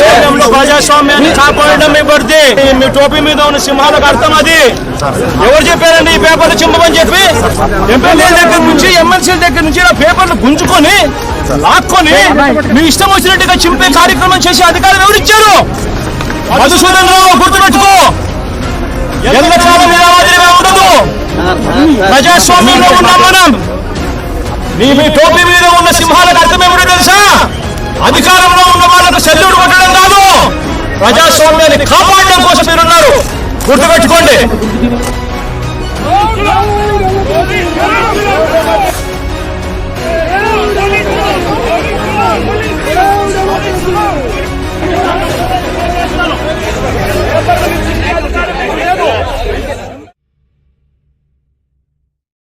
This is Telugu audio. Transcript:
దేశంలో ప్రజాస్వామ్యాన్ని కాపాడడం మీ పడితే మీ టోపీ మీద ఉన్న సింహాలకు అర్థం అది. ఎవరు చెప్పారండి ఈ పేపర్లు చింపమని చెప్పి? ఎమ్మెల్యే దగ్గర నుంచి ఎమ్మెల్సీ దగ్గర నుంచి ఇలా పేపర్లు గుంజుకొని లాక్కొని మీ ఇష్టం వచ్చినట్టుగా చింపే కార్యక్రమం చేసే అధికారం ఎవరిచ్చారు మధుసూదన్ రావు గుర్తుపెట్టుకో. ఎల్లకాలం ఇలా మాదిరిగా ఉండదు. ప్రజాస్వామ్యంలో ఉన్నాం మనం. నీ మీ టోపీ మీద ఉన్న సింహాలకు అర్థం ప్రజాస్వామ్యాన్ని కాపాడడం కోసం మీరున్నారు. గుర్తుపెట్టుకోండి.